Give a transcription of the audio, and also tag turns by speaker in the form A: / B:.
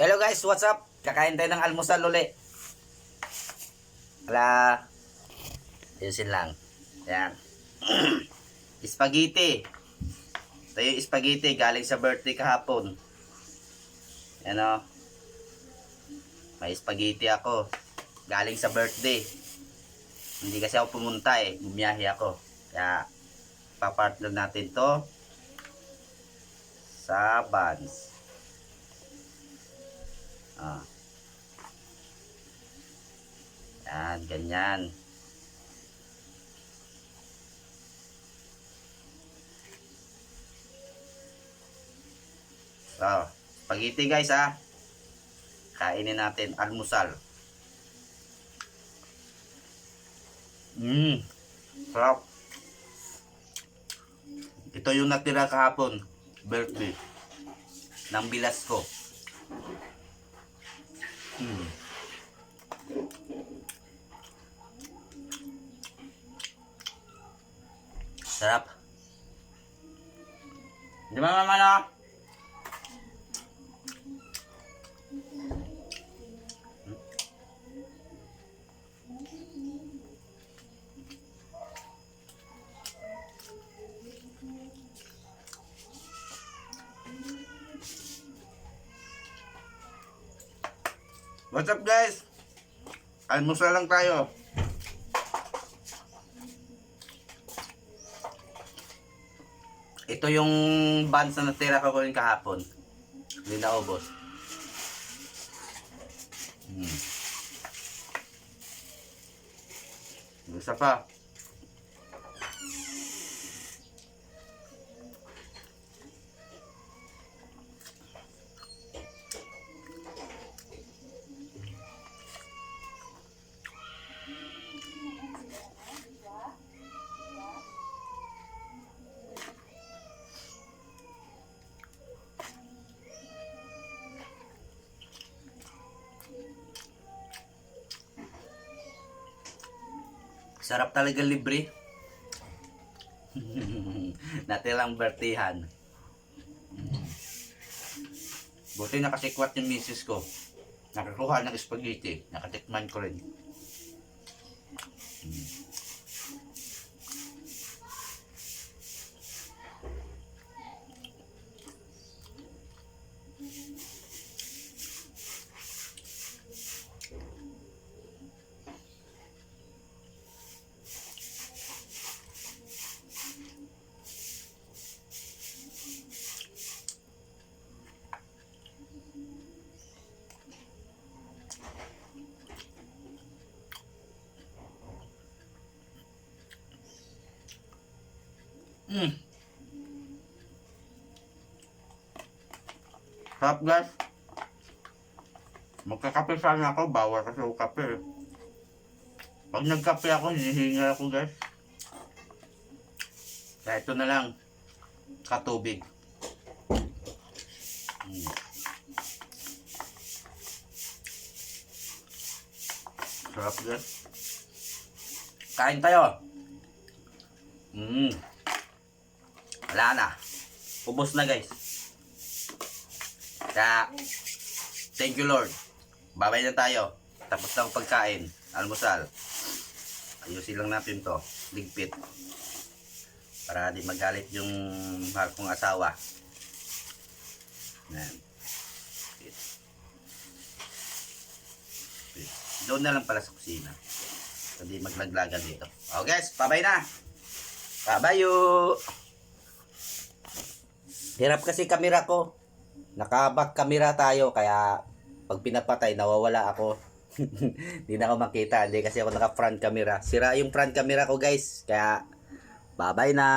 A: Hello guys, what's up? Kakain tayo ng almusal uli. Ala, ayusin lang. Yan. spaghetti. Ito yung spaghetti galing sa birthday kahapon. Yan o. May spaghetti ako. Galing sa birthday. Hindi kasi ako pumunta eh. Bumiyahe ako. Kaya, papartner natin to sa buns. Ah. Yan, ganyan. So, spaghetti guys ha. Kainin natin almusal. Mmm. Sarap. Ito yung natira kahapon. Birthday. Ng bilas ko. 嗯。起来。你慢慢，慢慢。What's up guys? Almusal lang tayo. Ito yung buns na natira ko rin kahapon. Hindi naubos. Hmm. Isa pa. Sarap talaga libre. Natilang bertihan. Buti nakasikwat yung misis ko. Nakakuha ng spaghetti. Nakatikman ko rin. Mm. Sarap guys. Magkakape sana ako, bawal kasi ako kape. Pag nagkape ako, hinihinga ako guys. Kaya ito na lang, katubig. Mm. Sarap guys. Kain tayo. Mm. Wala na. Ubos na guys. Kaya, thank you Lord. Babay na tayo. Tapos na ang pagkain. Almusal. Ayusin lang natin to. Ligpit. Para di magalit yung mahal kong asawa. Yan. Ligpit. Doon na lang pala sa kusina. Hindi maglaglagan dito. Oh guys, babay na. Babayo. Hirap kasi kamera ko. Naka-back camera tayo kaya pag pinapatay nawawala ako. Hindi na ako makita. Hindi kasi ako naka-front camera. Sira yung front camera ko guys. Kaya bye-bye na.